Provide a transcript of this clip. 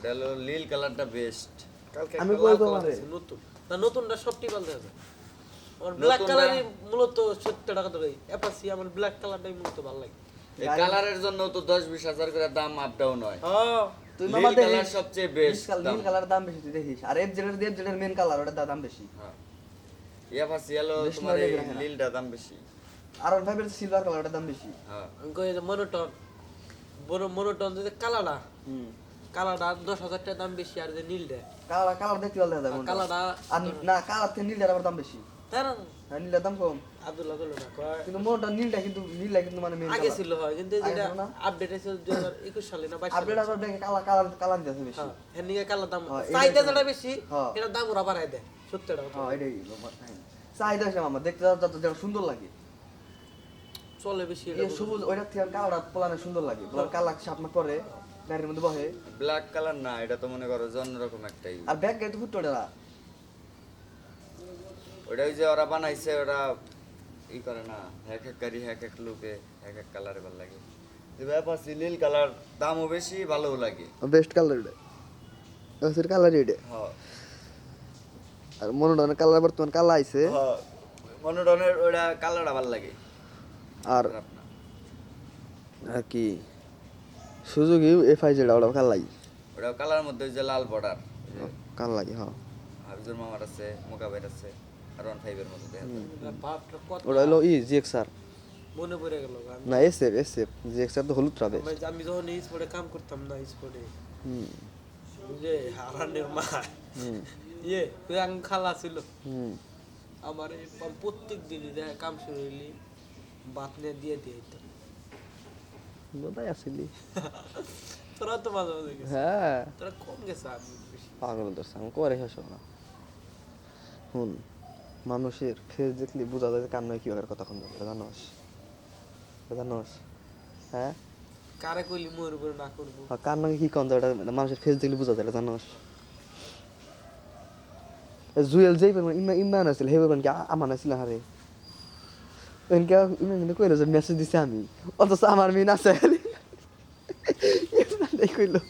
এটা হলো নীল কালারটা বেস্ট কালকে আমি? কালার আছে, নতুন। না নতুনটা সবটি পাল্টে আছে। আমার ব্ল্যাক কালারই মূলত সত্তর টাকা ধরে। অ্যাপাসি আমার ব্ল্যাক কালারটাই মূলত ভালো লাগে। এই কালারের জন্য তো দশ বিশ হাজার করে দাম আপ ডাউন হয়। হ্যাঁ। তুই মামা কালার দেখিস সবচেয়ে বেস্ট নীল কালার দাম। বেশি তুই দেখিস। আর এফ জেডের এফ জেডের মেন কালার ওটার দাম বেশি। ইয়াফাসি হলো বেশি তোমার এই। নীলটা দাম বেশি। আর ওয়ান ফাইভের সিলভার কালার দাম বেশি। হ্যাঁ। আমি কই যে মনোটন বড় মনোটন যে কালারটা হুম। কালারটা দশ হাজার টাকা দাম বেশি আর যে নীলটা। কালার কালার দেখতে কালারটা আর না কালার থেকে নীলটার আবার দাম বেশি। তাই না? হ্যাঁ নীলটার দাম কম। আব্দুল্লাহ করল না কিন্তু মোটা নীলটা কিন্তু নীলটা কিন্তু মানে আগে ছিল হয় কিন্তু যেটা আপডেট হাজার একুশ সালে না বাইশ আপডেট সালে আবার দেখে কালার কালার কালার দিতেছে বেশি। হ্যাঁ নিয়ে কালার দাম হ্যাঁ, চাহিদা যেটা বেশি হ্যাঁ। দাম ওরা বাড়ায় দেয় হ্যাঁ এটাই চাহিদা দেখতে যেটা সুন্দর লাগে। চলে বেশি এটা এই সবুজ ওইটার থেকে কালারটা পোলানে সুন্দর লাগে। কালার সাপনা পরে গাড়ির মধ্যে বহে। ব্ল্যাক কালার না এটা তো মনে করো অন্যরকম একটাই। আর ব্যাগ গাড়ি তো ফুটে ওঠে না। ওটা ওই যে ওরা বানাইছে ওরা ই করে না এক এক গাড়ি এক এক লুকে এক এক কালারে ভালো লাগে। যে ব্যাপারছি নীল কালার দামও বেশি ভালোও লাগে। বেস্ট কালার এটা। গাছের কালার এটা। হ্যাঁ আর মনোটনের কালার বর্তমান কালা আইছে। হ্যাঁ মনোটনের ওটা কালারটা ভালো লাগে। আর আর কি? সুজুকি এফ আই যেটা ওটা কালাই ওটা কালার মধ্যে যে লাল বর্ডার কাল লাগে হ্যাঁ। হাফিজুর মামার আছে মোকাবের আছে আর ওয়ান ফাইভের মধ্যে দেখা কত ওটা হলো ই জি এক্স আর মনে পড়ে গেল না S F S F G X আর তো হলুদ রাবে আমি- আমি যখন স্পোর্টে কাম করতাম না স্পোর্টে হুম। যে হারানের মা। হুম। ইয়ে প্রিয়াং খালা ছিল। হুম। আমার এই প্রত্যেক দিনই দেখা কাম শুরু হইলি বাত নিয়ে দিয়ে দিয়ে বোধহয় আসিলি? তোরা তো মাঝে মাঝে গেছে হ্যাঁ। তোরা কম গেছে আমি পাগল দোষ আমি করে হেস না। হুন মানুষের ফেস দেখলে বোঝা যায় যে কান্নায় কি হবে কথা কোন জানোস? জানোস? হ্যাঁ? কারে কইলি মোর উপরে না করব। আর কান্নাকে কি কন এটা মানুষের ফেস দেখলে বোঝা যায় জানোস? জুয়েল যেই ইমান আছিল সেই কি আ- আমান আছিল হারে? কিন্তু কইলো যে মেসেজ দিছে আমি অথচ আমার মেয়ে নাচে কইলো